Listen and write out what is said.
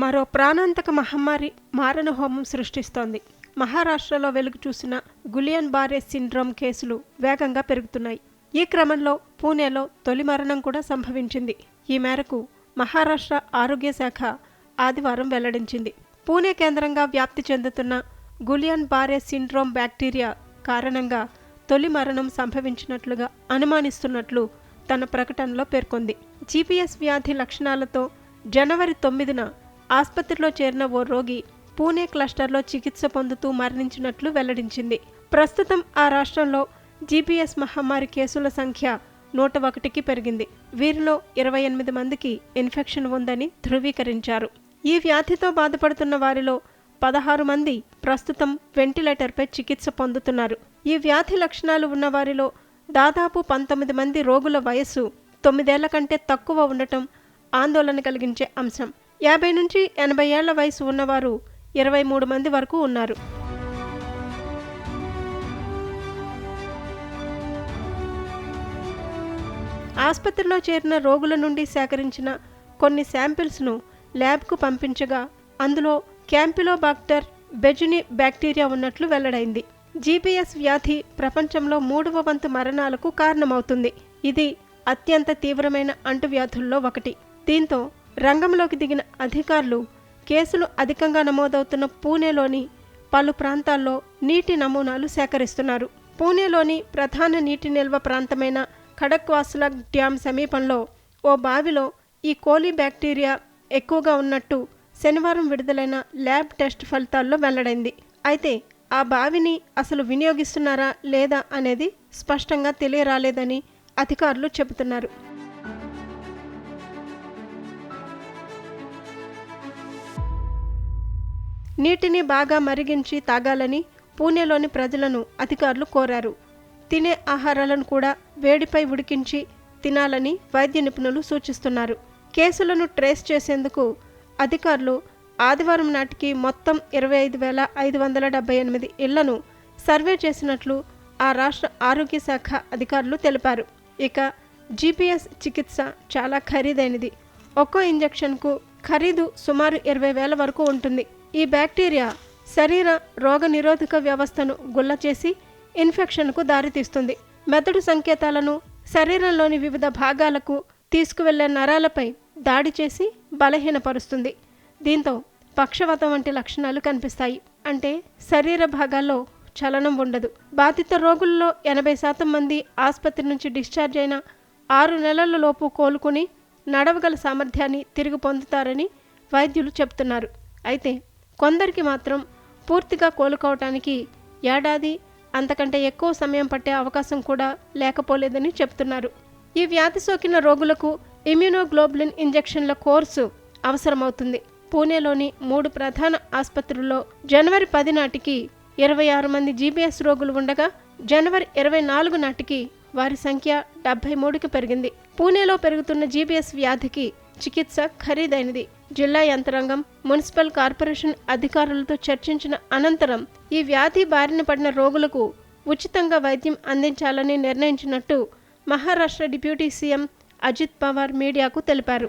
మరో ప్రాణాంతక మహమ్మారి మారణ హోమం సృష్టిస్తోంది. మహారాష్ట్రలో వెలుగు చూసిన గులియన్ బారే సిండ్రోమ్ కేసులు వేగంగా పెరుగుతున్నాయి. ఈ క్రమంలో పూణేలో తొలి మరణం కూడా సంభవించింది. ఈ మేరకు మహారాష్ట్ర ఆరోగ్య శాఖ ఆదివారం వెల్లడించింది. పూణే కేంద్రంగా వ్యాప్తి చెందుతున్న గులియన్ బారే సిండ్రోమ్ బ్యాక్టీరియా కారణంగా తొలి మరణం సంభవించినట్లుగా అనుమానిస్తున్నట్లు తన ప్రకటనలో పేర్కొంది. జీపీఎస్ వ్యాధి లక్షణాలతో జనవరి తొమ్మిదిన ఆసుపత్రిలో చేరిన ఓ రోగి పూణే క్లస్టర్లో చికిత్స పొందుతూ మరణించినట్లు వెల్లడించింది. ప్రస్తుతం ఆ రాష్ట్రంలో జీపీఎస్ మహమ్మారి కేసుల సంఖ్య నూట ఒకటికి పెరిగింది. వీరిలో ఇరవై ఎనిమిది మందికి ఇన్ఫెక్షన్ ఉందని ధృవీకరించారు. ఈ వ్యాధితో బాధపడుతున్న వారిలో పదహారు మంది ప్రస్తుతం వెంటిలేటర్పై చికిత్స పొందుతున్నారు. ఈ వ్యాధి లక్షణాలు ఉన్నవారిలో దాదాపు పంతొమ్మిది మంది రోగుల వయస్సు తొమ్మిదేళ్ళ కంటే తక్కువ ఉండటం ఆందోళన కలిగించే అంశం. యాభై నుంచి ఎనభై ఏళ్ళ వయసు ఉన్నవారు ఇరవై మూడు మంది వరకు ఉన్నారు. ఆసుపత్రిలో చేరిన రోగుల నుండి సేకరించిన కొన్ని శాంపిల్స్ను ల్యాబ్కు పంపించగా అందులో క్యాంపిలోబాక్టర్ బెజుని బ్యాక్టీరియా ఉన్నట్లు వెల్లడైంది. జీపీఎస్ వ్యాధి ప్రపంచంలో మూడవ వంతు మరణాలకు కారణమవుతుంది. ఇది అత్యంత తీవ్రమైన అంటువ్యాధుల్లో ఒకటి. దీంతో రంగంలోకి దిగిన అధికారులు కేసులు అధికంగా నమోదవుతున్న పూణేలోని పలు ప్రాంతాల్లో నీటి నమూనాలు సేకరిస్తున్నారు. పూణేలోని ప్రధాన నీటి నిల్వ ప్రాంతమైన ఖడక్వాసుల డ్యాం సమీపంలో ఓ బావిలో ఈ కోలి బ్యాక్టీరియా ఎక్కువగా ఉన్నట్టు శనివారం విడుదలైన ల్యాబ్ టెస్ట్ ఫలితాల్లో వెల్లడైంది. అయితే ఆ బావిని అసలు వినియోగిస్తున్నారా లేదా అనేది స్పష్టంగా తెలియరాలేదని అధికారులు చెబుతున్నారు. నీటిని బాగా మరిగించి తాగాలని పూణేలోని ప్రజలను అధికారులు కోరారు. తినే ఆహారాలను కూడా వేడిపై ఉడికించి తినాలని వైద్య నిపుణులు సూచిస్తున్నారు. కేసులను ట్రేస్ చేసేందుకు అధికారులు ఆదివారం నాటికి మొత్తం ఇరవై ఐదు వేల ఐదు వందల డెబ్బై ఎనిమిది ఇళ్ళను సర్వే చేసినట్లు ఆ రాష్ట్ర ఆరోగ్య శాఖ అధికారులు తెలిపారు. ఇక జీపీఎస్ చికిత్స చాలా ఖరీదైనది. ఒక్కో ఇంజెక్షన్కు ఖరీదు సుమారు ఇరవై వేల వరకు ఉంటుంది. ఈ బ్యాక్టీరియా శరీర రోగనిరోధక వ్యవస్థను గుల్ల చేసి ఇన్ఫెక్షన్కు దారితీస్తుంది. మెదడు సంకేతాలను శరీరంలోని వివిధ భాగాలకు తీసుకువెళ్ళే నరాలపై దాడి చేసి బలహీనపరుస్తుంది. దీంతో పక్షవాతం వంటి లక్షణాలు కనిపిస్తాయి. అంటే శరీర భాగాల్లో చలనం ఉండదు. బాధిత రోగుల్లో ఎనభై శాతం మంది ఆసుపత్రి నుంచి డిశ్చార్జ్ అయిన ఆరు నెలల లోపు కోలుకుని నడవగల సామర్థ్యాన్ని తిరిగి పొందుతారని వైద్యులు చెబుతున్నారు. అయితే కొందరికి మాత్రం పూర్తిగా కోలుకోవటానికి ఏడాది అంతకంటే ఎక్కువ సమయం పట్టే అవకాశం కూడా లేకపోలేదని చెప్తున్నారు. ఈ వ్యాధి సోకిన రోగులకు ఇమ్యూనోగ్లోబులిన్ ఇంజెక్షన్ల కోర్సు అవసరమవుతుంది. పూణేలోని మూడు ప్రధాన ఆసుపత్రుల్లో జనవరి పది నాటికి ఇరవై ఆరు మంది జీబీఎస్ రోగులు ఉండగా జనవరి ఇరవై నాలుగు నాటికి వారి సంఖ్య డెబ్బై మూడుకి పెరిగింది. పూణేలో పెరుగుతున్న జీబీఎస్ వ్యాధికి చికిత్స ఖరీదైనది. జిల్లా యంత్రాంగం మున్సిపల్ కార్పొరేషన్ అధికారులతో చర్చించిన అనంతరం ఈ వ్యాధి బారిన పడిన రోగులకు ఉచితంగా వైద్యం అందించాలని నిర్ణయించినట్టు మహారాష్ట్ర డిప్యూటీ సీఎం అజిత్ పవార్ మీడియాకు తెలిపారు.